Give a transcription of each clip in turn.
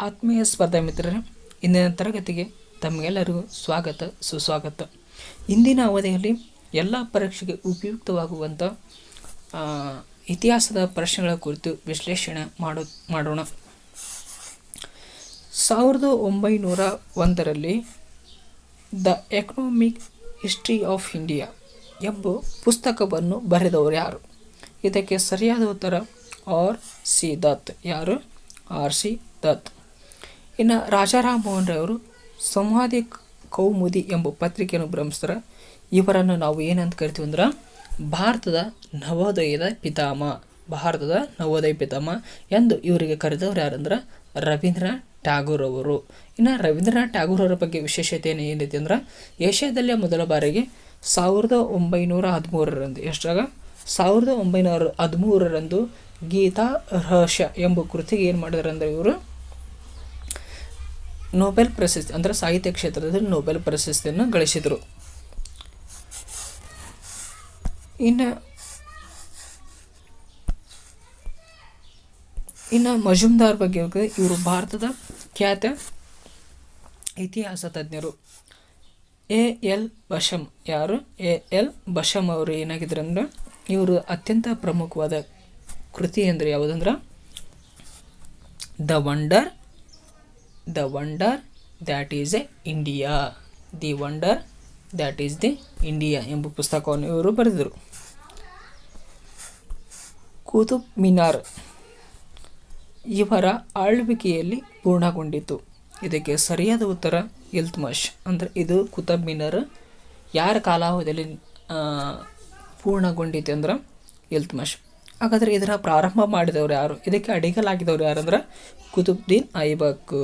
ಆತ್ಮೀಯ ಸ್ಪರ್ಧಾ ಮಿತ್ರರೇ, ಇಂದಿನ ತರಗತಿಗೆ ತಮಗೆಲ್ಲರಿಗೂ ಸ್ವಾಗತ, ಸುಸ್ವಾಗತ. ಇಂದಿನ ಅವಧಿಯಲ್ಲಿ ಎಲ್ಲ ಪರೀಕ್ಷೆಗೆ ಉಪಯುಕ್ತವಾಗುವಂಥ ಇತಿಹಾಸದ ಪ್ರಶ್ನೆಗಳ ಕುರಿತು ವಿಶ್ಲೇಷಣೆ ಮಾಡೋ, ಮಾಡೋಣ. ಸಾವಿರದ ಒಂಬೈನೂರ ಒಂದರಲ್ಲಿ, the economic history of India ಎಂಬ ಪುಸ್ತಕವನ್ನು ಬರೆದವರು ಯಾರು? ಇದಕ್ಕೆ ಸರಿಯಾದ ಉತ್ತರ ಆರ್ ಸಿ ದತ್. ಯಾರು? R C Dutt. ಇನ್ನು ರಾಜಾರಾಮ್ ಮೋಹನ್ ಅವರು ಸಂವಾದಿ ಕೌಮುದಿ ಎಂಬ ಪತ್ರಿಕೆಯನ್ನು ಭ್ರಮಿಸ್ತಾರೆ ಇವರನ್ನು ನಾವು ಏನಂತ ಕರಿತೀವಿ ಅಂದ್ರೆ, ಭಾರತದ ನವೋದಯದ ಪಿತಾಮಹ, ಭಾರತದ ನವೋದಯ ಪಿತಾಮಹ ಎಂದು ಇವರಿಗೆ ಕರೆದವರು ಯಾರಂದ್ರೆ ರವೀಂದ್ರನಾಥ್ ಟ್ಯಾಗೂರ್ ಅವರು. ಇನ್ನು ರವೀಂದ್ರನಾಥ್ ಟ್ಯಾಗೂರ್ ಅವರ ಬಗ್ಗೆ ವಿಶೇಷತೆ ಏನು ಏನೈತಿ ಅಂದ್ರೆ ಏಷ್ಯಾದಲ್ಲೇ ಮೊದಲ ಬಾರಿಗೆ ಸಾವಿರದ ಒಂಬೈನೂರ ಹದಿಮೂರರಂದು, ಎಷ್ಟಾಗ? ಸಾವಿರದ ಒಂಬೈನೂರ ಹದಿಮೂರರಂದು ಗೀತಾ ರಹಸ್ಯ ಎಂಬ ಕೃತಿಗೆ ಏನು ಮಾಡಿದಾರೆ ಅಂದ್ರೆ ಇವರು ನೊಬೆಲ್ ಪ್ರಶಸ್ತಿ, ಅಂದರೆ ಸಾಹಿತ್ಯ ಕ್ಷೇತ್ರದಲ್ಲಿ ನೊಬೆಲ್ ಪ್ರಶಸ್ತಿಯನ್ನು ಗಳಿಸಿದರು. ಇನ್ನು ಇನ್ನು ಮಜುಮ್ದಾರ್ ಬಗ್ಗೆ ಇವರು ಭಾರತದ ಖ್ಯಾತ ಇತಿಹಾಸ ತಜ್ಞರು. ಎ ಎಲ್ ಬಶಮ್ ಯಾರು? ಎ ಎಲ್ ಬಶಮ್ ಅವರು ಏನಾಗಿದ್ರು ಅಂದ್ರೆ, ಇವರು ಅತ್ಯಂತ ಪ್ರಮುಖವಾದ ಕೃತಿ ಅಂದರೆ ಯಾವುದಂದ್ರೆ the wonder the wonder that is a India the wonder that is the India ಎಂಬ ಪುಸ್ತಕವನ್ನು ಇವರು ಬರೆದರು. ಕುತುಬ್ ಮಿನಾರ್ ಇವರ ಆಳ್ವಿಕೆಯಲ್ಲಿ ಪೂರ್ಣಗೊಂಡಿತು. ಇದಕ್ಕೆ ಸರಿಯಾದ ಉತ್ತರ ಇಲ್ತ್ಮಶ್. ಅಂದರೆ ಇದು ಕುತುಬ್ ಮಿನಾರ್ ಯಾರ ಕಾಲಾವಧಿಯಲ್ಲಿ ಪೂರ್ಣಗೊಂಡಿತು ಅಂದ್ರೆ ಇಲ್ತ್ಮಶ್. ಹಾಗಾದರೆ ಇದರ ಪ್ರಾರಂಭ ಮಾಡಿದವರು ಯಾರು? ಇದಕ್ಕೆ ಅಡಿಗಲಾಗಿದವರು ಯಾರಂದ್ರೆ ಕುತುಬ್ದೀನ್ ಐಬಕ್.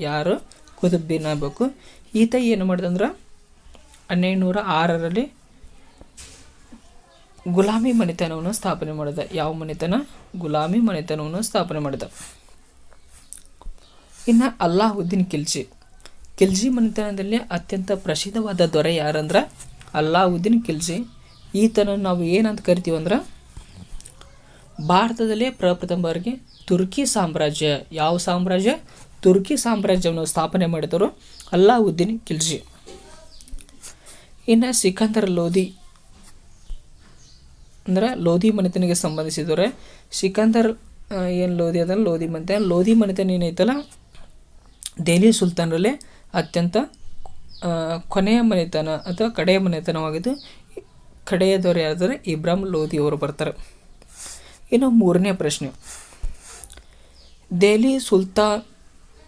ಯಾರು? ಕುತುಬ್ದೀನ್ ಆಗಬೇಕು. ಈತ ಏನು ಮಾಡಿದಂದ್ರೆ ಹನ್ನೆರಡು ನೂರ ಆರರಲ್ಲಿ ಗುಲಾಮಿ ಮನೆತನವನ್ನು ಸ್ಥಾಪನೆ ಮಾಡಿದ. ಯಾವ ಮನೆತನ? ಗುಲಾಮಿ ಮನೆತನವನ್ನು ಸ್ಥಾಪನೆ ಮಾಡಿದ. ಇನ್ನು ಅಲ್ಲಾಹುದ್ದೀನ್ ಖಿಲ್ಜಿ. ಖಿಲ್ಜಿ ಮನೆತನದಲ್ಲಿ ಅತ್ಯಂತ ಪ್ರಸಿದ್ಧವಾದ ದೊರೆ ಯಾರಂದ್ರೆ? ಅಲ್ಲಾವುದ್ದೀನ್ ಖಿಲ್ಜಿ. ಈತನ ನಾವು ಏನಂತ ಕರಿತೀವಂದ್ರೆ ಭಾರತದಲ್ಲೇ ಪ್ರಪ್ರಥಮ ಬಾರಿಗೆ ತುರ್ಕಿ ಸಾಮ್ರಾಜ್ಯ. ಯಾವ ಸಾಮ್ರಾಜ್ಯ? ತುರ್ಕಿ ಸಾಮ್ರಾಜ್ಯವನ್ನು ಸ್ಥಾಪನೆ ಮಾಡಿದವರು ಅಲ್ಲಾವುದ್ದೀನ್ ಖಿಲ್ಜಿ. ಇನ್ನು ಸಿಕಂದರ್ ಲೋಧಿ, ಅಂದ್ರೆ ಲೋಧಿ ಮನೆತನಿಗೆ ಸಂಬಂಧಿಸಿದವರೆ. ಸಿಕಂದರ್ ಏನು ಲೋಧಿ ಅದಲ್ಲ ಲೋಧಿ ಮನೆತನ. ಲೋಧಿ ಮನೆತನ ಏನೈತಲ್ಲ ದೆಹಲಿ ಸುಲ್ತಾನರಲ್ಲಿ ಅತ್ಯಂತ ಕೊನೆಯ ಮನೆತನ ಅಥವಾ ಕಡೆಯ ಮನೆತನವಾಗಿದ್ದು, ಕಡೆಯದವರು ಯಾರಾದರೆ? ಇಬ್ರಾಹಿಂ ಲೋಧಿ ಅವರು ಬರ್ತಾರೆ. ಇನ್ನು ಮೂರನೇ ಪ್ರಶ್ನೆ. ದೆಹಲಿ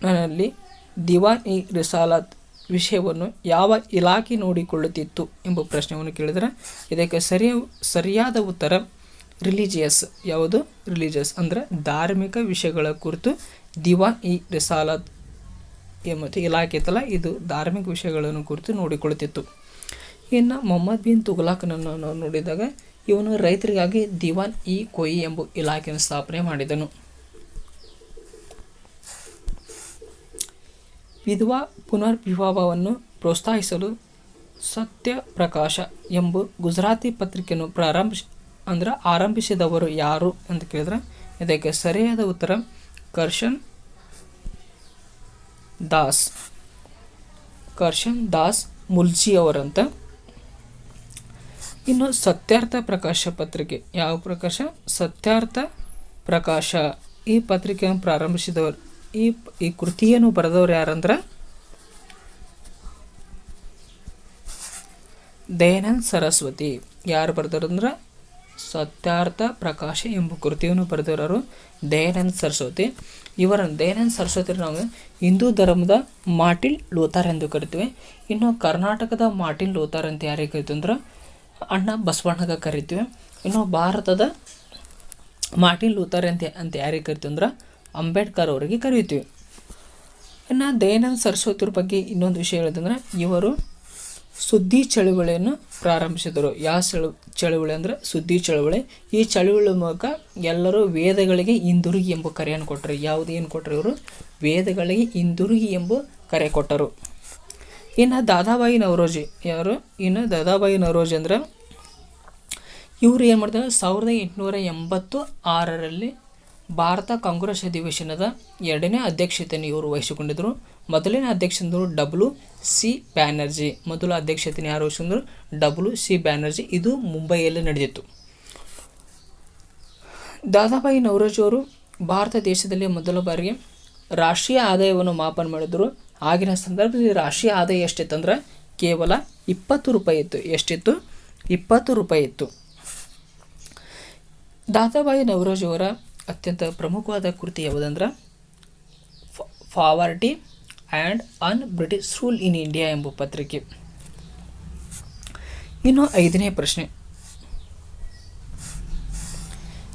ಸುಲ್ತಾನನಲ್ಲಿ ದಿವಾನ್ ಇ ರಿಸಾಲತ್ ವಿಷಯವನ್ನು ಯಾವ ಇಲಾಖೆ ನೋಡಿಕೊಳ್ಳುತ್ತಿತ್ತು ಎಂಬ ಪ್ರಶ್ನೆಯನ್ನು ಕೇಳಿದರೆ ಇದಕ್ಕೆ ಸರಿ, ಸರಿಯಾದ ಉತ್ತರ ರಿಲಿಜಿಯಸ್. ಯಾವುದು? ರಿಲಿಜಿಯಸ್ ಅಂದರೆ ಧಾರ್ಮಿಕ ವಿಷಯಗಳ ಕುರಿತು ದಿವಾನ್ ಇ ರಿಸಾಲತ್ ಮತ್ತು ಇಲಾಖೆ ಇತ್ತಲ್ಲ, ಇದು ಧಾರ್ಮಿಕ ವಿಷಯಗಳನ್ನು ಕುರಿತು ನೋಡಿಕೊಳ್ಳುತ್ತಿತ್ತು. ಇನ್ನು ಮೊಹಮ್ಮದ್ ಬಿನ್ ತುಘಲಾಕನನ್ನು ನಾವು ನೋಡಿದಾಗ ಇವನು ರೈತರಿಗಾಗಿ ದಿವಾನ್ ಇ ಕೊಯಿ ಎಂಬ ಇಲಾಖೆಯನ್ನು ಸ್ಥಾಪನೆ ಮಾಡಿದನು. ವಿಧವಾ ಪುನರ್ವಿವಾಹವನ್ನು ಪ್ರೋತ್ಸಾಹಿಸಲು ಸತ್ಯ ಪ್ರಕಾಶ ಎಂಬ ಗುಜರಾತಿ ಪತ್ರಿಕೆಯನ್ನು ಪ್ರಾರಂಭಿಸಿ ಅಂದ್ರೆ ಆರಂಭಿಸಿದವರು ಯಾರು ಅಂತ ಕೇಳಿದ್ರೆ, ಇದಕ್ಕೆ ಸರಿಯಾದ ಉತ್ತರ ಕರ್ಷನ್ ದಾಸ್. ಕರ್ಷನ್ ದಾಸ್ ಮುಲ್ಜಿ ಅವರಂತ. ಇನ್ನು ಸತ್ಯಾರ್ಥ ಪ್ರಕಾಶ ಪತ್ರಿಕೆ, ಯಾವ ಪ್ರಕಾಶ? ಸತ್ಯಾರ್ಥ ಪ್ರಕಾಶ. ಈ ಪತ್ರಿಕೆಯನ್ನು ಪ್ರಾರಂಭಿಸಿದವರು ಈ ಈ ಕೃತಿಯನ್ನು ಬರೆದವರು ಯಾರಂದ್ರೆ? ದಯಾನಂದ್ ಸರಸ್ವತಿ. ಯಾರು ಬರೆದವ್ರಂದ್ರೆ? ಸತ್ಯಾರ್ಥ ಪ್ರಕಾಶ ಎಂಬ ಕೃತಿಯನ್ನು ಬರೆದವರು ದಯಾನಂದ್ ಸರಸ್ವತಿ. ಇವರ ದಯಾನಂದ್ ಸರಸ್ವತಿ ನಾವು ಹಿಂದೂ ಧರ್ಮದ ಮಾರ್ಟಿನ್ ಲೋತಾರ್ ಎಂದು ಕರಿತೀವಿ. ಇನ್ನು ಕರ್ನಾಟಕದ ಮಾರ್ಟಿನ್ ಲೋತಾರ್ ಅಂತ ಯಾರಿಗೆ ಕರಿತೀವಿ ಅಂದ್ರೆ ಅಣ್ಣ ಬಸವಣ್ಣಗ ಕರಿತೀವಿ. ಇನ್ನು ಭಾರತದ ಮಾರ್ಟಿನ್ ಲೋತಾರ್ ಅಂತ ಅಂತ ಯಾರಿಗೆ ಕರಿತೀವಿ ಅಂದ್ರೆ ಅಂಬೇಡ್ಕರ್ ಅವರಿಗೆ ಕರೆಯುತ್ತೀವಿ ಇನ್ನು ದಯಾನಂದ ಸರಸ್ವತಿಯವ್ರ ಬಗ್ಗೆ ಇನ್ನೊಂದು ವಿಷಯ ಹೇಳೋದಂದ್ರೆ, ಇವರು ಸುದ್ದಿ ಚಳುವಳಿಯನ್ನು ಪ್ರಾರಂಭಿಸಿದರು. ಯಾವ ಚಳು, ಚಳುವಳಿ ಅಂದರೆ ಸುದ್ದಿ ಚಳುವಳಿ. ಈ ಚಳುವಳಿ ಮೂಲಕ ಎಲ್ಲರೂ ವೇದಗಳಿಗೆ ಹಿಂದಿರುಗಿ ಎಂಬ ಕರೆಯನ್ನು ಕೊಟ್ಟರು. ಯಾವುದು ಏನು ಕೊಟ್ಟರು ಇವರು? ವೇದಗಳಿಗೆ ಹಿಂದಿರುಗಿ ಎಂಬ ಕರೆ ಕೊಟ್ಟರು. ಇನ್ನು ದಾದಾಬಾಯಿ ನವರೋಜಿ, ಯಾರು? ಇನ್ನು ದಾದಾಬಾಯಿ ನವರೋಜಿ ಅಂದರೆ ಇವರು ಏನು ಮಾಡ್ತಾರೆ? ಸಾವಿರದ ಎಂಟುನೂರ ಎಂಬತ್ತು ಆರರಲ್ಲಿ ಭಾರತ ಕಾಂಗ್ರೆಸ್ ಅಧಿವೇಶನದ ಎರಡನೇ ಅಧ್ಯಕ್ಷತೆಯನ್ನು ಇವರು ವಹಿಸಿಕೊಂಡಿದ್ದರು. ಮೊದಲನೇ ಅಧ್ಯಕ್ಷಂದರು ಡಬ್ಲ್ಯೂ ಸಿ ಬ್ಯಾನರ್ಜಿ, ಮೊದಲ ಅಧ್ಯಕ್ಷತೆಯನ್ನು ಯಾರು ವಹಿಸಿಕೊಂಡರು? W C Banerjee. ಇದು ಮುಂಬೈಯಲ್ಲಿ ನಡೆದಿತ್ತು. ದಾದಾಬಾಯಿ ನವರೋಜಿ ಅವರು ಭಾರತ ದೇಶದಲ್ಲಿ ಮೊದಲ ಬಾರಿಗೆ ರಾಷ್ಟ್ರೀಯ ಆದಾಯವನ್ನು ಮಾಪನ ಮಾಡಿದ್ರು ಆಗಿನ ಸಂದರ್ಭದಲ್ಲಿ ರಾಷ್ಟ್ರೀಯ ಆದಾಯ ಎಷ್ಟಿತ್ತು ಅಂದ್ರೆ ಕೇವಲ ಇಪ್ಪತ್ತು ರೂಪಾಯಿ ಇತ್ತು. ಎಷ್ಟಿತ್ತು? ಇಪ್ಪತ್ತು ರೂಪಾಯಿ ಇತ್ತು. ದಾದಾಬಾಯಿ ನವರೋಜಿ ಅವರ ಅತ್ಯಂತ ಪ್ರಮುಖವಾದ ಕೃತಿ ಯಾವುದಂದ್ರೆ poverty and un British rule in India ಎಂಬ ಪತ್ರಿಕೆ. ಇನ್ನು ಐದನೇ ಪ್ರಶ್ನೆ.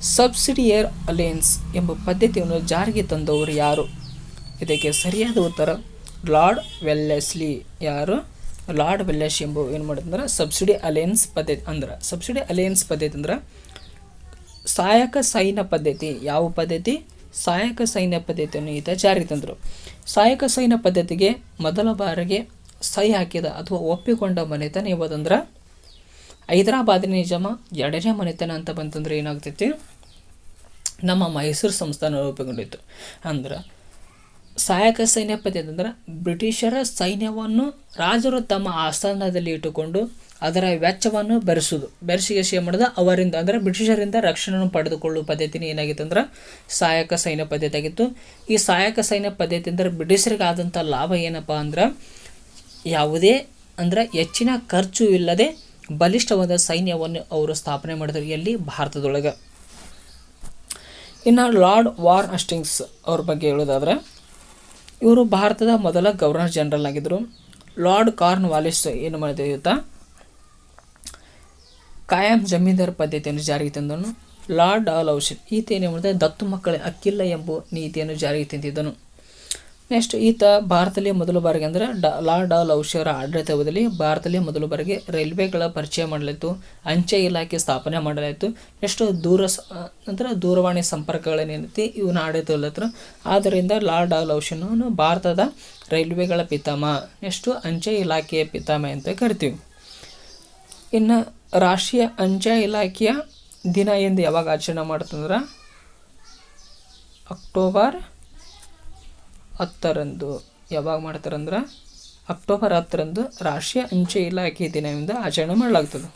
ಸಬ್ಸಿಡಿಯರ್ ಅಲಯನ್ಸ್ ಎಂಬ ಪದ್ಧತಿಯನ್ನು ಜಾರಿಗೆ ತಂದವರು ಯಾರು? ಇದಕ್ಕೆ ಸರಿಯಾದ ಉತ್ತರ, ಲಾರ್ಡ್ ವೆಲ್ಲೆಸ್ಲಿ. ಯಾರು? ಲಾರ್ಡ್ ವೆಲ್ಲೆಸ್ ಎಂಬ ಏನು ಮಾಡಿದ್ರೆ ಸಬ್ಸಿಡಿ ಅಲಯನ್ಸ್ ಪದ್ಧತಿ, ಅಂದ್ರೆ, ಸಬ್ಸಿಡಿ ಅಲಯನ್ಸ್ ಪದ್ಧತಿ ಅಂದ್ರೆ ಸಹಾಯಕ ಸೈನ್ಯ ಪದ್ಧತಿ. ಯಾವ ಪದ್ಧತಿ? ಸಹಾಯಕ ಸೈನ್ಯ ಪದ್ಧತಿಯನ್ನು ಈತ ಜಾರಿಗೆ ತಂದರು. ಸಹಾಯಕ ಸೈನ್ಯ ಪದ್ಧತಿಗೆ ಮೊದಲ ಬಾರಿಗೆ ಸಹಿ ಹಾಕಿದ ಅಥವಾ ಒಪ್ಪಿಕೊಂಡ ಮನೆತನ ಯಾವುದಂದ್ರೆ? ಹೈದರಾಬಾದಿನ ನಿಜಾಮ ಎರಡನೇ ಮನೆತನ ಅಂತ ಬಂತಂದ್ರೆ ಏನಾಗ್ತೈತಿ? ನಮ್ಮ ಮೈಸೂರು ಸಂಸ್ಥಾನ ರೂಪುಗೊಂಡಿತ್ತು. ಅಂದ್ರೆ ಸಹಾಯಕ ಸೈನ್ಯ ಪದ್ಧತಿ ಅಂದ್ರೆ ಬ್ರಿಟಿಷರ ಸೈನ್ಯವನ್ನು ರಾಜರು ತಮ್ಮ ಆಸ್ಥಾನದಲ್ಲಿ ಇಟ್ಟುಕೊಂಡು ಅದರ ವೆಚ್ಚವನ್ನು ಬೆರೆಸುವುದು ಬೆರೆಸಿಗೆ ಏನು ಮಾಡಿದ ಅವರಿಂದ ಅಂದರೆ ಬ್ರಿಟಿಷರಿಂದ ರಕ್ಷಣೆಯನ್ನು ಪಡೆದುಕೊಳ್ಳುವ ಪದ್ಧತಿನೇ ಏನಾಗಿತ್ತು ಅಂದ್ರೆ ಸಹಾಯಕ ಸೈನ್ಯ ಪದ್ಧತಿ ಆಗಿತ್ತು. ಈ ಸಹಾಯಕ ಸೈನ್ಯ ಪದ್ಧತಿ ಅಂದರೆ ಬ್ರಿಟಿಷರಿಗೆ ಆದಂಥ ಲಾಭ ಏನಪ್ಪ ಅಂದ್ರೆ ಯಾವುದೇ ಅಂದರೆ ಹೆಚ್ಚಿನ ಖರ್ಚು ಇಲ್ಲದೆ ಬಲಿಷ್ಠವಾದ ಸೈನ್ಯವನ್ನು ಅವರು ಸ್ಥಾಪನೆ ಮಾಡಿದ್ರು ಎಲ್ಲಿ? ಭಾರತದೊಳಗೆ. ಇನ್ನು ಲಾರ್ಡ್ ವಾರ್ ಅಸ್ಟಿಂಗ್ಸ್ ಅವ್ರ ಬಗ್ಗೆ ಹೇಳೋದಾದ್ರೆ ಇವರು ಭಾರತದ ಮೊದಲ ಗವರ್ನರ್ ಜನರಲ್ ಆಗಿದ್ದರು. ಲಾರ್ಡ್ ಕಾರ್ನ್ ವಾಲಿಸ್ ಏನು ಮಾಡಿದೆ ಇವತ್ತ ಕಾಯಂ ಜಮೀನ್ದಾರ್ ಪದ್ಧತಿಯನ್ನು ಜಾರಿಗೆ ತಂದನು. ಲಾರ್ಡ್ ಆಲ್ ಔಷನ್ ಈತ ಏನು ಮಾಡಿದೆ? ದತ್ತು ಮಕ್ಕಳೇ ಅಕ್ಕಿಲ್ಲ ಎಂಬ ನೀತಿಯನ್ನು ಜಾರಿಗೆ ತಂದಿದ್ದನು. ನೆಕ್ಸ್ಟ್ ಈತ ಭಾರತದಲ್ಲಿ ಮೊದಲ ಬಾರಿಗೆ ಅಂದರೆ ಡ ಲಾರ್ಡ್ ಆಲ್ ಔಷರ ಆಡಳಿತದಲ್ಲಿ ಭಾರತದಲ್ಲಿ ಮೊದಲ ಬಾರಿಗೆ ರೈಲ್ವೆಗಳ ಪರಿಚಯ ಮಾಡಲಾಯಿತು. ಅಂಚೆ ಇಲಾಖೆ ಸ್ಥಾಪನೆ ಮಾಡಲಾಯಿತು. ನೆಕ್ಸ್ಟ್ ದೂರ ನಂತರ ದೂರವಾಣಿ ಸಂಪರ್ಕಗಳೇನೈತಿ ಇವನ ಆಡಳಿತವಲ್ಲ ಆದ್ದರಿಂದ ಲಾ ಡಾ ಔಷನನ್ನು ಭಾರತದ ರೈಲ್ವೆಗಳ ಪಿತಾಮಹ ನೆಕ್ಸ್ಟು ಅಂಚೆ ಇಲಾಖೆಯ ಪಿತಾಮಹ ಅಂತ ಕರಿತೀವಿ. ಇನ್ನು ರಾಷ್ಟ್ರೀಯ ಅಂಚೆ ಇಲಾಖೆಯ ದಿನ ಎಂದು ಯಾವಾಗ ಆಚರಣೆ ಮಾಡ್ತಂದ್ರೆ? ಅಕ್ಟೋಬರ್ ಹತ್ತರಂದು, ಯಾವಾಗ ಮಾಡ್ತಾರಂದ್ರೆ? ಅಕ್ಟೋಬರ್ ಹತ್ತರಂದು ರಾಷ್ಟ್ರೀಯ ಅಂಚೆ ಇಲಾಖೆ ದಿನದಿಂದ ಆಚರಣೆ ಮಾಡಲಾಗ್ತದೆ.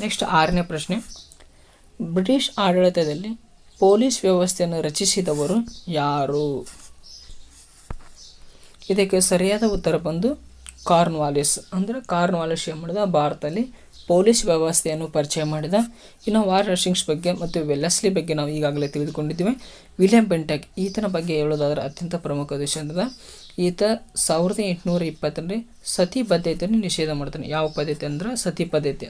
ನೆಕ್ಸ್ಟ್ ಆರನೇ ಪ್ರಶ್ನೆ. ಬ್ರಿಟಿಷ್ ಆಡಳಿತದಲ್ಲಿ ಪೊಲೀಸ್ ವ್ಯವಸ್ಥೆಯನ್ನು ರಚಿಸಿದವರು ಯಾರು? ಇದಕ್ಕೆ ಸರಿಯಾದ ಉತ್ತರ ಬಂದು ಕಾರ್ನ್ವಾಲಿಸ್. ಅಂದರೆ ಕಾರ್ನ್ವಾಲಿಸ್ ಏನು ಮಾಡಿದ ಭಾರತದಲ್ಲಿ ಪೊಲೀಸ್ ವ್ಯವಸ್ಥೆಯನ್ನು ಪರಿಚಯ ಮಾಡಿದ. ಇನ್ನು ವಾರ್ ರಶಿಂಗ್ಸ್ ಬಗ್ಗೆ ಮತ್ತು ವೆಲ್ಲಸ್ಲಿ ಬಗ್ಗೆ ನಾವು ಈಗಾಗಲೇ ತಿಳಿದುಕೊಂಡಿದ್ದೇವೆ. ವಿಲಿಯಂ ಬೆಂಟೆಕ್, ಈತನ ಬಗ್ಗೆ ಹೇಳೋದಾದರೆ ಅತ್ಯಂತ ಪ್ರಮುಖ ದೇಶ ಅಂದ್ರೆ ಈತ ಸಾವಿರದ ಎಂಟುನೂರ ಇಪ್ಪತ್ತರಲ್ಲಿ ಸತಿ ಪದ್ಧತಿಯನ್ನು ನಿಷೇಧ ಮಾಡ್ತಾನೆ. ಯಾವ ಪದ್ಧತಿ ಅಂದ್ರೆ ಸತಿ ಪದ್ಧತಿ.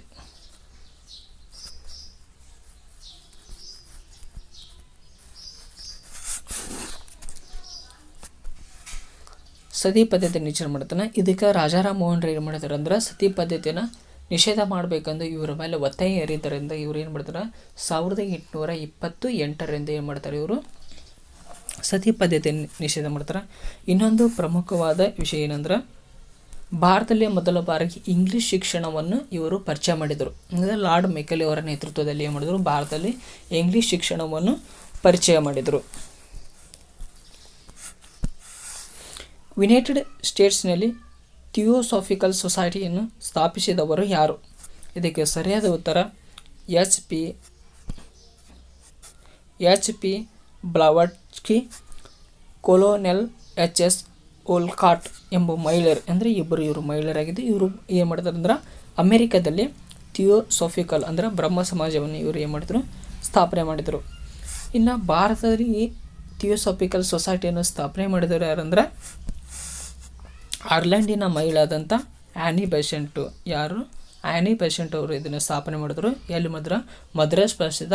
ಸತಿ ಪದ್ಧತಿಯನ್ನು ನಿಷೇಧ ಮಾಡ್ತಾನೆ. ಇದಕ್ಕೆ ರಾಜಾರಾಮ್ ಮೋಹನ್ ರೈ ಏನು ಮಾಡ್ತಾರೆ ಅಂದ್ರೆ ಸತಿ ಪದ್ಧತಿಯನ್ನು ನಿಷೇಧ ಮಾಡಬೇಕಂದು ಇವರ ಮೇಲೆ ಒತ್ತಾಯ ಏರಿದ್ದರಿಂದ ಇವ್ರು ಏನು ಮಾಡ್ತಾರೆ? ಸಾವಿರದ ಎಂಟುನೂರ ಇಪ್ಪತ್ತು ಎಂಟರಿಂದ ಏನು ಮಾಡ್ತಾರೆ ಇವರು? ಸತಿ ಪದ್ಧತಿಯನ್ನು ನಿಷೇಧ ಮಾಡ್ತಾರೆ. ಇನ್ನೊಂದು ಪ್ರಮುಖವಾದ ವಿಷಯ ಏನಂದ್ರೆ, ಭಾರತದಲ್ಲಿ ಮೊದಲ ಬಾರಿಗೆ ಇಂಗ್ಲೀಷ್ ಶಿಕ್ಷಣವನ್ನು ಇವರು ಪರಿಚಯ ಮಾಡಿದರು. ಅಂದರೆ ಲಾರ್ಡ್ ಮೆಕಲಿ ಅವರ ನೇತೃತ್ವದಲ್ಲಿ ಏನು ಮಾಡಿದರು? ಭಾರತದಲ್ಲಿ ಇಂಗ್ಲೀಷ್ ಶಿಕ್ಷಣವನ್ನು ಪರಿಚಯ ಮಾಡಿದರು. ಯುನೈಟೆಡ್ ಸ್ಟೇಟ್ಸ್ನಲ್ಲಿ ಥಿಯೋಸಾಫಿಕಲ್ ಸೊಸೈಟಿಯನ್ನು ಸ್ಥಾಪಿಸಿದವರು ಯಾರು? ಇದಕ್ಕೆ ಸರಿಯಾದ ಉತ್ತರ, H P H P Blavatsky, colonel H S Olcott ಎಂಬ ಮಹಿಳೆಯರು. ಅಂದರೆ ಇಬ್ಬರು ಇವರು ಮಹಿಳೆಯರಾಗಿದ್ದು, ಇವರು ಏನು ಮಾಡ್ತಾರೆ ಅಂದ್ರೆ ಅಮೇರಿಕಾದಲ್ಲಿ ಥಿಯೋಸಾಫಿಕಲ್ ಅಂದರೆ ಬ್ರಹ್ಮ ಸಮಾಜವನ್ನು ಇವರು ಏನು ಮಾಡಿದ್ರು ಸ್ಥಾಪನೆ ಮಾಡಿದರು. ಇನ್ನು ಭಾರತದಲ್ಲಿ ಥಿಯೋಸಾಫಿಕಲ್ ಸೊಸೈಟಿಯನ್ನು ಸ್ಥಾಪನೆ ಮಾಡಿದವರು ಯಾರಂದ್ರೆ ಐರ್ಲೆಂಡಿನ ಮಹಿಳಾದಂಥ ಆ್ಯನಿ ಬೆಸೆಂಟು ಯಾರು? ಆ್ಯನಿ ಬೆಸೆಂಟ್ ಅವರು ಇದನ್ನು ಸ್ಥಾಪನೆ ಮಾಡಿದ್ರು. ಎಲ್ಲಿ ಮಾತ್ರ ಮದ್ರಾಸ್ ಪ್ರಾಂತ್ಯದ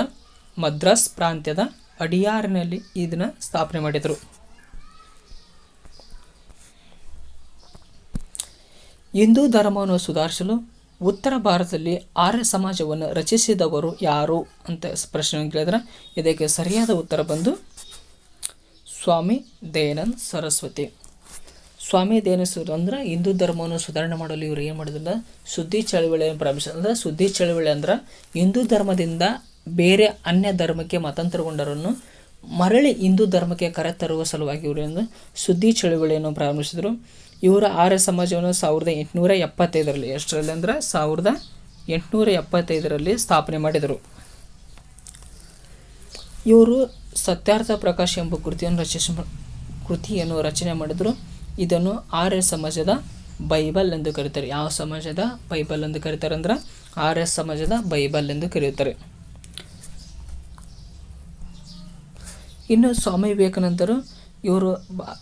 ಮದ್ರಾಸ್ ಪ್ರಾಂತ್ಯದ ಅಡಿಯಾರಿನಲ್ಲಿ ಇದನ್ನು ಸ್ಥಾಪನೆ ಮಾಡಿದರು. ಹಿಂದೂ ಧರ್ಮವನ್ನು ಸುಧಾರಿಸಲು ಉತ್ತರ ಭಾರತದಲ್ಲಿ ಆರ್ಯ ಸಮಾಜವನ್ನು ರಚಿಸಿದವರು ಯಾರು ಅಂತ ಪ್ರಶ್ನೆ ಕೇಳಿದ್ರೆ. ಇದಕ್ಕೆ ಸರಿಯಾದ ಉತ್ತರ ಬಂದು ಸ್ವಾಮಿ ದಯಾನಂದ್ ಸರಸ್ವತಿ. ಸ್ವಾಮಿ ದೇನೇಶ್ವರ ಅಂದ್ರೆ ಹಿಂದೂ ಧರ್ಮವನ್ನು ಸುಧಾರಣೆ ಮಾಡಲು ಇವರು ಏನು ಮಾಡಿದ್ರೆ ಸುದ್ದಿ ಚಳವಳಿಯನ್ನು ಪ್ರಾರಂಭಿಸಿದ್ರು ಅಂದ್ರೆ ಸುದ್ದಿ ಚಳವಳಿ ಅಂದ್ರೆ ಹಿಂದೂ ಧರ್ಮದಿಂದ ಬೇರೆ ಅನ್ಯ ಧರ್ಮಕ್ಕೆ ಮತಾಂತರಗೊಂಡರನ್ನು ಮರಳಿ ಹಿಂದೂ ಧರ್ಮಕ್ಕೆ ಕರೆತರುವ ಸಲುವಾಗಿ ಇವರು ಸುದ್ದಿ ಚಳವಳಿಯನ್ನು ಪ್ರಾರಂಭಿಸಿದರು. ಇವರ ಆರ್ಯ ಸಮಾಜವನ್ನು ಸಾವಿರದ ಎಂಟುನೂರ ಎಪ್ಪತ್ತೈದರಲ್ಲಿ ಎಷ್ಟರಲ್ಲಿ ಅಂದ್ರೆ ಸಾವಿರದ ಎಂಟುನೂರ ಎಪ್ಪತ್ತೈದರಲ್ಲಿ ಸ್ಥಾಪನೆ ಮಾಡಿದರು. ಇವರು ಸತ್ಯಾರ್ಥ ಪ್ರಕಾಶ ಎಂಬ ಕೃತಿಯನ್ನು ರಚಿಸ ಕೃತಿಯನ್ನು ರಚನೆ ಮಾಡಿದರು. ಇದನ್ನು ಆರ್ಯ ಸಮಾಜದ ಬೈಬಲ್ ಎಂದು ಕರೀತಾರೆ. ಯಾವ ಸಮಾಜದ ಬೈಬಲ್ ಎಂದು ಕರೀತಾರೆ ಅಂದ್ರೆ ಆರ್ಯ ಸಮಾಜದ ಬೈಬಲ್ ಎಂದು ಕರೆಯುತ್ತಾರೆ ಇನ್ನು ಸ್ವಾಮಿ ವಿವೇಕಾನಂದರು ಇವರು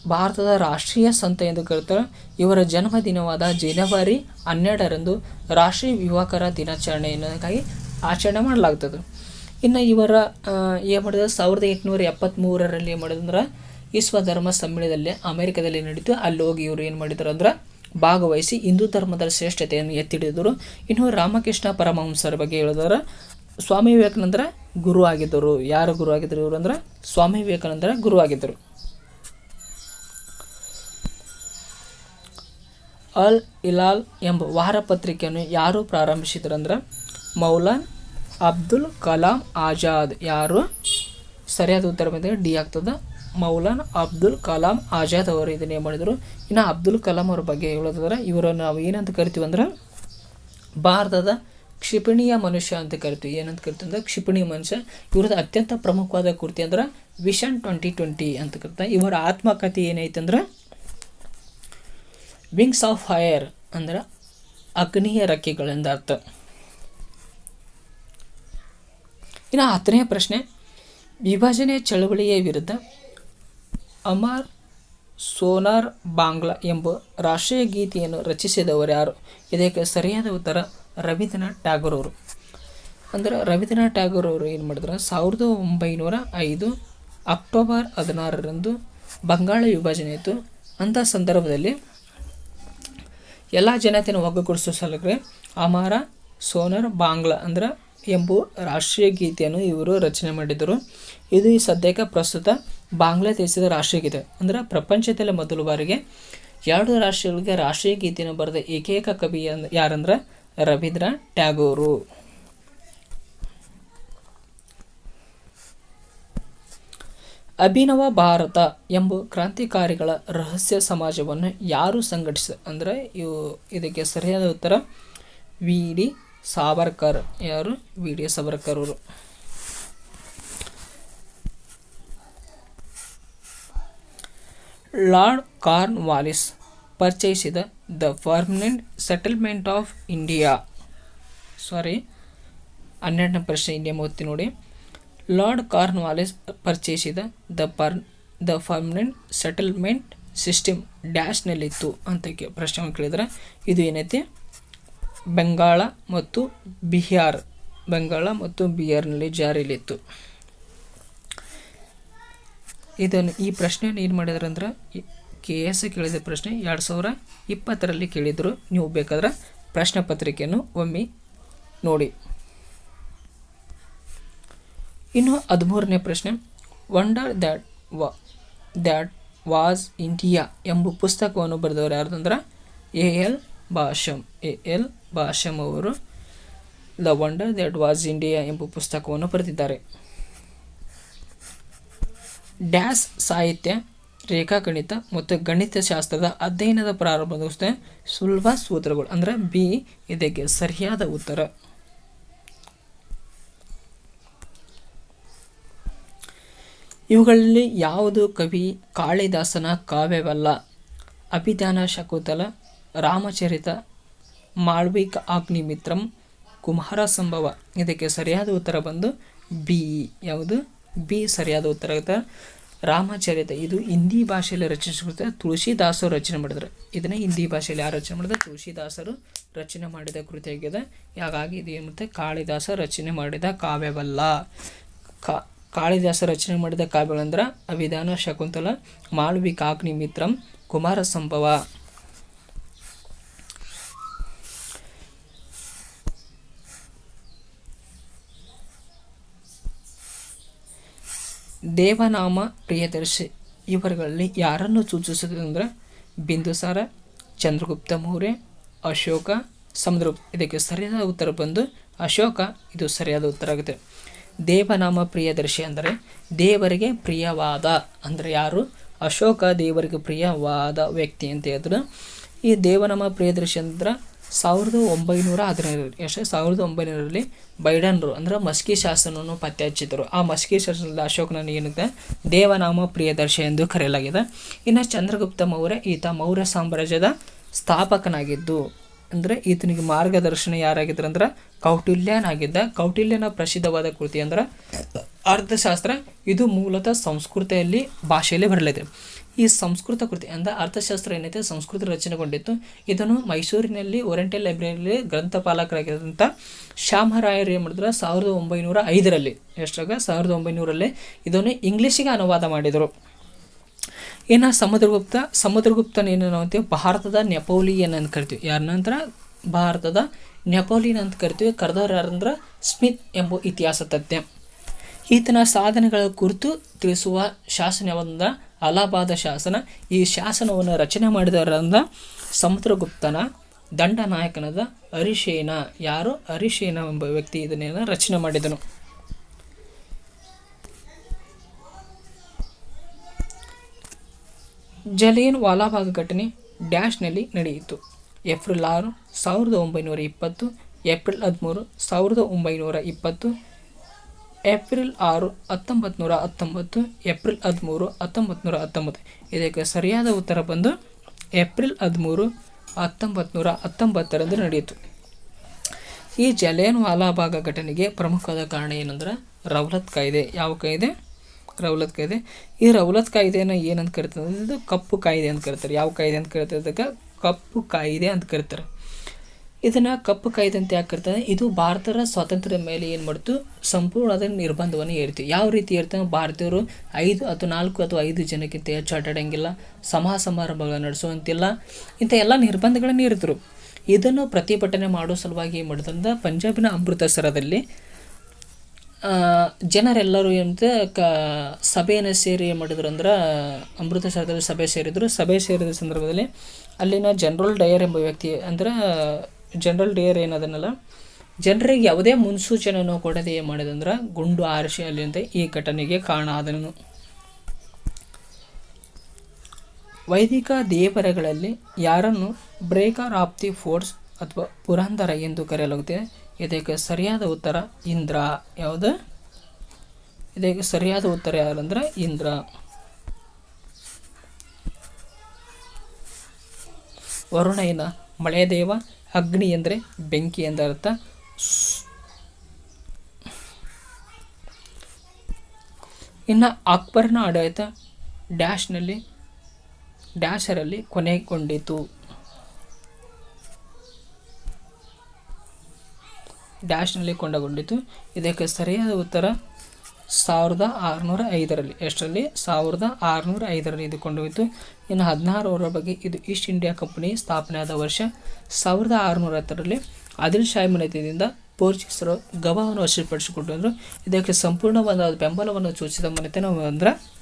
ಭಾರತದ ರಾಷ್ಟ್ರೀಯ ಸಂತ ಎಂದು ಕರೀತಾರೆ. ಇವರ ಜನ್ಮದಿನವಾದ ಜನವರಿ ಹನ್ನೆರಡರಂದು ರಾಷ್ಟ್ರೀಯ ಯುವಕರ ದಿನಾಚರಣೆಯನ್ನಾಗಿ ಆಚರಣೆ ಮಾಡಲಾಗ್ತದೆ. ಇನ್ನು ಇವರ ಏನು ಮಾಡಿದ್ರೆ? ಸಾವಿರದ ಎಂಟುನೂರ ಎಪ್ಪತ್ತ್ಮೂರರಲ್ಲಿ ಏನು ಮಾಡಿದ್ರೆ ವಿಶ್ವ ಧರ್ಮ ಸಮ್ಮೇಳನದಲ್ಲಿ ಅಮೆರಿಕದಲ್ಲಿ ನಡೀತು ಅಲ್ಲಿ ಹೋಗಿ ಇವರು ಏನು ಮಾಡಿದ್ರು ಅಂದ್ರೆ ಭಾಗವಹಿಸಿ ಹಿಂದೂ ಧರ್ಮದ ಶ್ರೇಷ್ಠತೆಯನ್ನು ಎತ್ತಿಡಿದರು. ಇನ್ನು ರಾಮಕೃಷ್ಣ ಪರಮಹಂಸರ ಬಗ್ಗೆ ಹೇಳಿದ್ರೆ. ಸ್ವಾಮಿ ವಿವೇಕಾನಂದರ ಗುರು ಆಗಿದ್ದರು. ಯಾರು ಗುರು ಆಗಿದ್ದರು ಇವರು ಅಂದ್ರೆ? ಸ್ವಾಮಿ ವಿವೇಕಾನಂದರ ಗುರು ಆಗಿದ್ದರು. ಅಲ್ ಇಲಾಲ್ ಎಂಬ ವಾರಪತ್ರಿಕೆಯನ್ನು ಯಾರು ಪ್ರಾರಂಭಿಸಿದ್ರು ಅಂದ್ರೆ? ಮೌಲಾನ್ ಅಬ್ದುಲ್ ಕಲಾಂ ಆಜಾದ್. ಯಾರು? ಸರಿಯಾದ ಉತ್ತರ ಬಂದರೆ ಡಿ ಆಗ್ತದೆ. ಮೌಲಾನ್ ಅಬ್ದುಲ್ ಕಲಾಂ ಆಜಾದ್ ಅವರು ಇದನ್ನೇ ಮಾಡಿದರು. ಇನ್ನು ಅಬ್ದುಲ್ ಕಲಾಂ ಅವ್ರ ಬಗ್ಗೆ ಹೇಳೋದಾದ್ರೆ, ಇವರನ್ನು ನಾವು ಏನಂತ ಕರಿತೀವಿ ಅಂದ್ರೆ, ಭಾರತದ ಕ್ಷಿಪಣಿಯ ಮನುಷ್ಯ ಅಂತ ಕರಿತೀವಿ. ಏನಂತ ಕರಿತೀವಿ ಅಂದ್ರೆ, ಕ್ಷಿಪಣಿ ಮನುಷ್ಯ. ಇವ್ರದ್ದು ಅತ್ಯಂತ ಪ್ರಮುಖವಾದ ಕೃತಿ ಅಂದ್ರೆ, ವಿಷನ್ ಟ್ವೆಂಟಿ ಟ್ವೆಂಟಿ ಅಂತ ಕರಿತಾರೆ. ಇವರ ಆತ್ಮಕಥೆ ಏನೈತೆ ಅಂದ್ರೆ, ವಿಂಗ್ಸ್ ಆಫ್ ಫೈರ್ ಅಂದ್ರೆ, ಅಗ್ನಿಯ ರೆಕ್ಕೆಗಳೆಂದ ಅರ್ಥ ಇನ್ನು ಹತ್ತನೇ ಪ್ರಶ್ನೆ, ವಿಭಜನೆ ಚಳವಳಿಯ ವಿರುದ್ಧ ಅಮರ್ ಸೋನಾರ್ ಬಾಂಗ್ಲಾ ಎಂಬ ರಾಷ್ಟ್ರೀಯ ಗೀತೆಯನ್ನು ರಚಿಸಿದವರು ಯಾರು? ಇದಕ್ಕೆ ಸರಿಯಾದ ಉತ್ತರ ರವೀಂದ್ರನಾಥ್ ಟ್ಯಾಗೋರ್ ಅವರು. ಅಂದರೆ ರವೀಂದ್ರನಾಥ್ ಟ್ಯಾಗೋರ್ ಅವರು ಏನು ಮಾಡಿದ್ರು? ಸಾವಿರದ ಒಂಬೈನೂರ ಐದು ಅಕ್ಟೋಬರ್ ಹದಿನಾರರಂದು ಬಂಗಾಳ ವಿಭಜನೆ ಇತ್ತು ಅಂಥ ಸಂದರ್ಭದಲ್ಲಿ ಎಲ್ಲ ಜನತೆಯನ್ನು ಒಗ್ಗೂಡಿಸುವ ಸಲುವಾಗಿ ಅಮಾರ ಸೋನರ್ ಬಾಂಗ್ಲಾ ಅಂದ್ರೆ ಎಂಬ ರಾಷ್ಟ್ರೀಯ ಗೀತೆಯನ್ನು ಇವರು ರಚನೆ ಮಾಡಿದರು ಇದು ಈ ಸದ್ಯಕ್ಕೆ ಪ್ರಸ್ತುತ ಬಾಂಗ್ಲಾದೇಶದ ರಾಷ್ಟ್ರೀಯ ಗೀತೆ ಅಂದರೆ ಪ್ರಪಂಚದಲ್ಲಿ ಮೊದಲ ಬಾರಿಗೆ ಎರಡು ರಾಷ್ಟ್ರಗಳಿಗೆ ರಾಷ್ಟ್ರೀಯ ಗೀತೆಯನ್ನು ಬರೆದ ಏಕೈಕ ಕವಿ ಯಾರಂದ್ರೆ ರವೀಂದ್ರ ಟ್ಯಾಗೋರು. ಅಭಿನವ ಭಾರತ ಎಂಬ ಕ್ರಾಂತಿಕಾರಿಗಳ ರಹಸ್ಯ ಸಮಾಜವನ್ನು ಯಾರು ಸಂಘಟಿಸ ಅಂದರೆ ಇವು, ಇದಕ್ಕೆ ಸರಿಯಾದ ಉತ್ತರ ವಿ ಡಿ ಸಾವರ್ಕರ್. ಯಾರು? ವಿ ಡಿ ಸಾವರ್ಕರ್ ಅವರು ಲಾರ್ಡ್ ಕಾರ್ನ್ವಾಲಿಸ್ ಪರಿಚಯಿಸಿದ the permanent settlement of India. Sorry, ಹನ್ನೆರಡನೇ ಪ್ರಶ್ನೆ ಇಂಡಿಯಾ ಮೂವತ್ತಿ ನೋಡಿ. ಲಾರ್ಡ್ ಕಾರ್ನ್ವಾಲಿಸ್ ಪರಿಚಯಿಸಿದ the per, the permanent settlement system ಡ್ಯಾಶ್ನಲ್ಲಿತ್ತು ಅಂತ ಪ್ರಶ್ನೆ ಕೇಳಿದ್ರೆ ಇದು ಏನೈತಿ? ಬೆಂಗಾಳ ಮತ್ತು ಬಿಹಾರ್. ಬೆಂಗಾಳ ಮತ್ತು ಬಿಹಾರ್ನಲ್ಲಿ ಜಾರಿಯಲ್ಲಿತ್ತು. ಇದನ್ನು ಈ ಪ್ರಶ್ನೆಯನ್ನು ಏನು ಮಾಡಿದ್ರು ಅಂದ್ರೆ ಕೆ ಎಸ್ ಕೇಳಿದ ಪ್ರಶ್ನೆ ಎರಡು ಸಾವಿರ ಇಪ್ಪತ್ತರಲ್ಲಿ ಕೇಳಿದರು. ನೀವು ಬೇಕಾದ್ರೆ ಪ್ರಶ್ನೆ ಪತ್ರಿಕೆಯನ್ನು ಒಮ್ಮೆ ನೋಡಿ. ಇನ್ನು ಹದಿಮೂರನೇ ಪ್ರಶ್ನೆ. Wonder that wa that was India ಎಂಬ ಪುಸ್ತಕವನ್ನು ಬರೆದವರು ಯಾರು ಅಂದ್ರೆ, A L Basham A L Basham ಅವರು the wonder that was India ಎಂಬ ಪುಸ್ತಕವನ್ನು ಬರೆದಿದ್ದಾರೆ. ಡ್ಯಾಸ್ ಸಾಹಿತ್ಯ, ರೇಖಾಗಣಿತ ಮತ್ತು ಗಣಿತ ಶಾಸ್ತ್ರದ ಅಧ್ಯಯನದ ಪ್ರಾರಂಭದ ಸುಲಭ ಸೂತ್ರಗಳು, ಅಂದರೆ ಬಿ ಇದಕ್ಕೆ ಸರಿಯಾದ ಉತ್ತರ. ಇವುಗಳಲ್ಲಿ ಯಾವುದು ಕವಿ ಕಾಳಿದಾಸನ ಕಾವ್ಯವಲ್ಲ? ಅಭಿಧಾನ ಶಕುತಲ, ರಾಮಚರಿತ, ಮಾಳ್ವಿಕ ಅಗ್ನಿಮಿತ್ರಂ ಕುಮಾರ ಸಂಭವ. ಇದಕ್ಕೆ ಸರಿಯಾದ ಉತ್ತರ ಬಂದು ಬಿ. ಯಾವುದು? ಬಿ ಸರಿಯಾದ ಉತ್ತರ ಆಗುತ್ತೆ. ರಾಮಚರಿತ ಇದು ಹಿಂದಿ ಭಾಷೆಯಲ್ಲಿ ರಚಿಸಿರುತ್ತೆ ತುಳಸಿದಾಸರು ರಚನೆ ಮಾಡಿದ್ರು. ಇದನ್ನು ಹಿಂದಿ ಭಾಷೆಯಲ್ಲಿ ಯಾರು ರಚನೆ ಮಾಡಿದ್ರೆ? ತುಳಸಿದಾಸರು ರಚನೆ ಮಾಡಿದ ಕೃತಿಯಾಗಿದೆ ಹಾಗಾಗಿ ಇದು ಏನು ಕಾಳಿದಾಸ ರಚನೆ ಮಾಡಿದ ಕಾವ್ಯವಲ್ಲ. ಕಾ, ಕಾಳಿದಾಸ ರಚನೆ ಮಾಡಿದ ಕಾವ್ಯಗಳಂದ್ರೆ ಅವಿಧಾನ ಶಕುಂತಲ ಮಾಳ್ವಿಕಾಗ್ನಿ ಮಿತ್ರಂ ಕುಮಾರ ಸಂಭವ ದೇವನಾಮ ಪ್ರಿಯದರ್ಶಿ. ಇವರುಗಳಲ್ಲಿ ಯಾರನ್ನು ಸೂಚಿಸುತ್ತದೆ ಅಂದರೆ ಬಿಂದುಸಾರ, ಚಂದ್ರಗುಪ್ತ ಮೌರ್ಯ, ಅಶೋಕ ಸಮುದ್ರ ಇದಕ್ಕೆ ಸರಿಯಾದ ಉತ್ತರ ಬಂದು ಅಶೋಕ. ಇದು ಸರಿಯಾದ ಉತ್ತರ ಆಗುತ್ತೆ. ದೇವನಾಮ ಪ್ರಿಯದರ್ಶಿ ಅಂದರೆ ದೇವರಿಗೆ ಪ್ರಿಯವಾದ. ಅಂದರೆ ಯಾರು? ಅಶೋಕ ದೇವರಿಗೆ ಪ್ರಿಯವಾದ ವ್ಯಕ್ತಿ ಅಂತ ಹೇಳಿದ್ರು ಈ ದೇವನಾಮ ಪ್ರಿಯದರ್ಶಿ ಅಂದ್ರೆ ಸಾವಿರದ ಒಂಬೈನೂರ ಹದಿನೈದರಲ್ಲಿ ಎಷ್ಟು ಸಾವಿರದ ಒಂಬೈನೂರಲ್ಲಿ ಬೈಡನ್ರು, ಅಂದ್ರೆ ಮಸ್ಕಿ ಶಾಸನವನ್ನು ಪತ್ತೆ ಹಚ್ಚಿದ್ದರು ಆ ಮಸ್ಕಿ ಶಾಸನದಲ್ಲಿ ಅಶೋಕನನ್ನು ಏನಿದೆ ದೇವನಾಮ ಪ್ರಿಯದರ್ಶಿ ಎಂದು ಕರೆಯಲಾಗಿದೆ. ಇನ್ನು ಚಂದ್ರಗುಪ್ತ ಮೌರ್ಯ ಈತ ಮೌರ್ಯ ಸಾಮ್ರಾಜ್ಯದ ಸ್ಥಾಪಕನಾಗಿದ್ದು, ಅಂದರೆ ಈತನಿಗೆ ಮಾರ್ಗದರ್ಶನ ಯಾರಾಗಿದ್ರು ಅಂದ್ರೆ ಕೌಟಿಲ್ಯನಾಗಿದ್ದ, ಕೌಟಿಲ್ಯನ ಪ್ರಸಿದ್ಧವಾದ ಕೃತಿ ಅಂದ್ರೆ ಅರ್ಥಶಾಸ್ತ್ರ. ಇದು ಮೂಲತಃ ಸಂಸ್ಕೃತಿಯಲ್ಲಿ ಭಾಷೆಯಲ್ಲಿ ಬರಲಿದೆ. ಈ ಸಂಸ್ಕೃತ ಕೃತಿ ಅಂದರೆ ಅರ್ಥಶಾಸ್ತ್ರ ಏನೈತೆ? ಸಂಸ್ಕೃತ ರಚನೆಗೊಂಡಿತ್ತು. ಇದನ್ನು ಮೈಸೂರಿನಲ್ಲಿ ಓರಿಯಂಟಲ್ ಲೈಬ್ರರಿಯಲ್ಲಿ ಗ್ರಂಥಪಾಲಕರಾಗಿದ್ದಂಥ ಶ್ಯಾಮರಾಯರು ಏನು ಮಾಡಿದ್ರು? ಸಾವಿರದ ಒಂಬೈನೂರ ಐದರಲ್ಲಿ ಎಷ್ಟಾಗ ಸಾವಿರದ ಒಂಬೈನೂರಲ್ಲಿ ಇದನ್ನು ಇಂಗ್ಲೀಷಿಗೆ ಅನುವಾದ ಮಾಡಿದರು. ಇನ್ನು ಸಮುದ್ರಗುಪ್ತ? ಸಮುದ್ರಗುಪ್ತನ ಏನು ಅಂತೀವಿ ಭಾರತದ ನೆಪೋಲಿಯನ್ ಅಂತ ಕರಿತೀವಿ. ಯಾರ ನಂತರ? ಭಾರತದ ನೆಪೋಲಿಯನ್ ಅಂತ ಕರಿತೀವಿ. ಕರೆದವ್ರು ಯಾರಂದ್ರೆ? ಸ್ಮಿತ್ ಎಂಬ ಇತಿಹಾಸ ತಜ್ಞ. ಈತನ ಸಾಧನೆಗಳ ಕುರಿತು ತಿಳಿಸುವ ಶಾಸನ ಯಾವುದಂದ್ರೆ ಅಲಹಾಬಾದ ಶಾಸನ. ಈ ಶಾಸನವನ್ನು ರಚನೆ ಮಾಡಿದವರಂದ ಸಮುದ್ರಗುಪ್ತನ, ದಂಡನಾಯಕನಾದ ಅರಿಶೇನ. ಯಾರು? ಅರಿಶೇನ ಎಂಬ ವ್ಯಕ್ತಿ ಇದನ್ನೆಲ್ಲ ರಚನೆ ಮಾಡಿದನು. ಜಲಿಯನ್ ವಾಲಾಬಾಗ್ ಘಟನೆ ಡ್ಯಾಶ್ನಲ್ಲಿ ನಡೆಯಿತು. ಏಪ್ರಿಲ್ ಆರು, ಸಾವಿರದ ಒಂಬೈನೂರ ಇಪ್ಪತ್ತು, ಏಪ್ರಿಲ್ ಹದಿಮೂರು, ಸಾವಿರದ ಒಂಬೈನೂರ ಇಪ್ಪತ್ತು ಏಪ್ರಿಲ್ ಆರು ಹತ್ತೊಂಬತ್ತು ನೂರ ಹತ್ತೊಂಬತ್ತು, ಏಪ್ರಿಲ್ ಹದಿಮೂರು ಹತ್ತೊಂಬತ್ತು ನೂರ ಹತ್ತೊಂಬತ್ತು. ಇದಕ್ಕೆ ಸರಿಯಾದ ಉತ್ತರ ಬಂದು ಏಪ್ರಿಲ್ ಹದಿಮೂರು ಹತ್ತೊಂಬತ್ತು ನೂರ ಹತ್ತೊಂಬತ್ತರಂದು ನಡೆಯಿತು. ಈ ಜಲೇನ್ ವಾಲಾಬಾಗ ಘಟನೆಗೆ ಪ್ರಮುಖವಾದ ಕಾರಣ ಏನಂದ್ರೆ ರೌಲತ್ ಕಾಯ್ದೆ. ಯಾವ ಕಾಯ್ದೆ? ರೌಲತ್ ಕಾಯ್ದೆ. ಈ ರೌಲತ್ ಕಾಯ್ದೆನ ಏನಂತ ಕರಿತಾರೆ? ಕಪ್ಪು ಕಾಯ್ದೆ ಅಂತ ಕರೀತಾರೆ. ಯಾವ ಕಾಯ್ದೆ ಅಂತ ಕರಿತಾರೆ? ಅದಕ್ಕೆ ಕಪ್ಪು ಕಾಯ್ದೆ ಅಂತ ಕರೀತಾರೆ. ಇದನ್ನು ಕಪ್ಪು ಕಾಯ್ದಂತೆ ಯಾಕೆ ಇದು ಭಾರತದ ಸ್ವಾತಂತ್ರ್ಯದ ಮೇಲೆ ಏನು ಮಾಡ್ತು? ಸಂಪೂರ್ಣವಾದ ನಿರ್ಬಂಧವನ್ನು ಹೇರ್ತೀವಿ ಯಾವ ರೀತಿ ಇರ್ತವೆ ಭಾರತೀಯರು ಐದು ಅಥವಾ ನಾಲ್ಕು ಅಥವಾ ಐದು ಜನಕ್ಕಿಂತ ಹೆಚ್ಚು ಆಟಾಡಂಗಿಲ್ಲ ಸಮಾ ಸಮಾರಂಭಗಳನ್ನು ನಡೆಸುವಂತಿಲ್ಲ, ಇಂಥ ಎಲ್ಲ ನಿರ್ಬಂಧಗಳನ್ನು ಇರಿದ್ರು ಇದನ್ನು ಪ್ರತಿಭಟನೆ ಮಾಡೋ ಸಲುವಾಗಿ ಏನು ಮಾಡಿದ್ರಿಂದ ಪಂಜಾಬಿನ ಅಮೃತಸರದಲ್ಲಿ ಜನರೆಲ್ಲರೂ ಏನಂತ ಕ, ಸಭೆಯನ್ನು ಸೇರಿ ಏನು ಮಾಡಿದ್ರು ಅಂದ್ರೆ, ಅಮೃತಸರದಲ್ಲಿ ಸಭೆ ಸೇರಿದ್ರು. ಸಭೆ ಸೇರಿದ ಸಂದರ್ಭದಲ್ಲಿ ಅಲ್ಲಿನ ಜನರಲ್ ಡಯರ್ ಎಂಬ ವ್ಯಕ್ತಿ ಅಂದ್ರೆ ಜನರಲ್ ಡೇರ್ ಏನದನ್ನಲ್ಲ ಜನರಿಗೆ ಯಾವುದೇ ಮುನ್ಸೂಚನೆಯನ್ನು ಕೊಡದೆ ಏನು ಮಾಡಿದಂದ್ರೆ ಗುಂಡು ಆರಿಸಿ ಅಲ್ಲಿಂದ ಈ ಘಟನೆಗೆ ಕಾರಣ ಆದನು ವೈದಿಕ ದೇವರಗಳಲ್ಲಿ ಯಾರನ್ನು ಬ್ರೇಕರ್ ಆಫ್ ದಿ ಫೋರ್ಸ್ ಅಥವಾ ಪುರಂದರ ಎಂದು ಕರೆಯಲಾಗುತ್ತದೆ, ಇದಕ್ಕೆ ಸರಿಯಾದ ಉತ್ತರ ಇಂದ್ರ. ಯಾವುದು? ಇದಕ್ಕೆ ಸರಿಯಾದ ಉತ್ತರ ಯಾರಂದ್ರೆ ಇಂದ್ರ. ವರುಣಯ್ಯನ ಮಳೆಯ ದೇವ ಅಗ್ನಿ ಎಂದರೆ ಬೆಂಕಿ ಎಂದರ್ಥ ಇನ್ನು ಅಕ್ಬರ್ನ ಆಡಳಿತ ಡ್ಯಾಶ್ನಲ್ಲಿ ಡ್ಯಾಶರಲ್ಲಿ ಕೊನೆಗೊಂಡಿತು. ಡ್ಯಾಶ್ನಲ್ಲಿ ಕೊಂಡಗೊಂಡಿತು. ಇದಕ್ಕೆ ಸರಿಯಾದ ಉತ್ತರ ಸಾವಿರದ ಆರುನೂರ ಐದರಲ್ಲಿ, ಎಷ್ಟರಲ್ಲಿ? ಸಾವಿರದ ಆರುನೂರ ಐದರಲ್ಲಿ ಇದು ಕೊಂಡೊಯ್ತು ಇನ್ನು ಹದಿನಾರರ ಬಗ್ಗೆ ಇದು ಈಸ್ಟ್ ಇಂಡಿಯಾ ಕಂಪನಿ ಸ್ಥಾಪನೆಯಾದ ವರ್ಷ ಸಾವಿರದ ಆರುನೂರ ಹತ್ತರಲ್ಲಿ ಆದಿಲ್ ಶಾಹಿ ಮನೆತದಿಂದ ಪೋರ್ಚುಗೀಸರು ಗವಾವನ್ನು ವಶಪಡಿಸಿಕೊಂಡಿದ್ರು ಇದಕ್ಕೆ ಸಂಪೂರ್ಣವಾದ ಬೆಂಬಲವನ್ನು ಸೂಚಿಸಿದ ಮನೆತನ ಅಂದ್ರೆ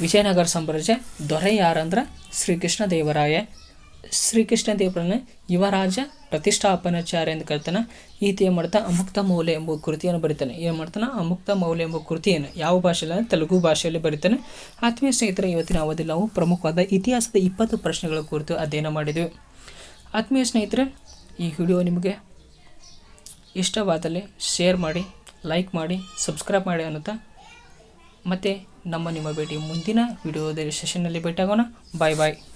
ವಿಜಯನಗರ ಸಾಮ್ರಾಜ್ಯ ದೊರೆ ಯಾರಂದ್ರೆ ಶ್ರೀಕೃಷ್ಣ ದೇವರಾಯ. ಶ್ರೀಕೃಷ್ಣ ದೇವರನ್ನ ಯುವರಾಜ ಪ್ರತಿಷ್ಠಾಪನಾಚಾರ್ಯ ಎಂದು ಕರಿತಾನೆ. ಈತ ಏನು ಮಾಡ್ತಾ ಅಮುಕ್ತ ಮೌಲ್ಯ ಎಂಬ ಕೃತಿಯನ್ನು ಬರೀತಾನೆ. ಏನು ಮಾಡ್ತಾನೆ? ಅಮುಕ್ತ ಮೌಲ್ಯ ಎಂಬ ಕೃತಿಯನ್ನು ಯಾವ ಭಾಷೆಯಲ್ಲಿ? ಅಂದ್ರೆ ತೆಲುಗು ಭಾಷೆಯಲ್ಲಿ ಬರೀತಾನೆ. ಆತ್ಮೀಯ ಸ್ನೇಹಿತರೆ, ಇವತ್ತಿನ ಅವಧಿಯಲ್ಲಿ ನಾವು ಪ್ರಮುಖವಾದ ಇತಿಹಾಸದ ಇಪ್ಪತ್ತು ಪ್ರಶ್ನೆಗಳ ಕುರಿತು ಅಧ್ಯಯನ ಮಾಡಿದ್ವಿ. ಆತ್ಮೀಯ ಸ್ನೇಹಿತರೆ, ಈ ವಿಡಿಯೋ ನಿಮಗೆ ಇಷ್ಟವಾದಲ್ಲಿ ಶೇರ್ ಮಾಡಿ, ಲೈಕ್ ಮಾಡಿ, ಸಬ್ಸ್ಕ್ರೈಬ್ ಮಾಡಿ ಅನ್ನುತ್ತಾ ಮತ್ತು ನಮ್ಮ ನಿಮ್ಮ ಭೇಟಿ ಮುಂದಿನ ವಿಡಿಯೋದಲ್ಲಿ ಸೆಷನ್ನಲ್ಲಿ ಭೇಟಿಯಾಗೋಣ. ಬಾಯ್ ಬಾಯ್.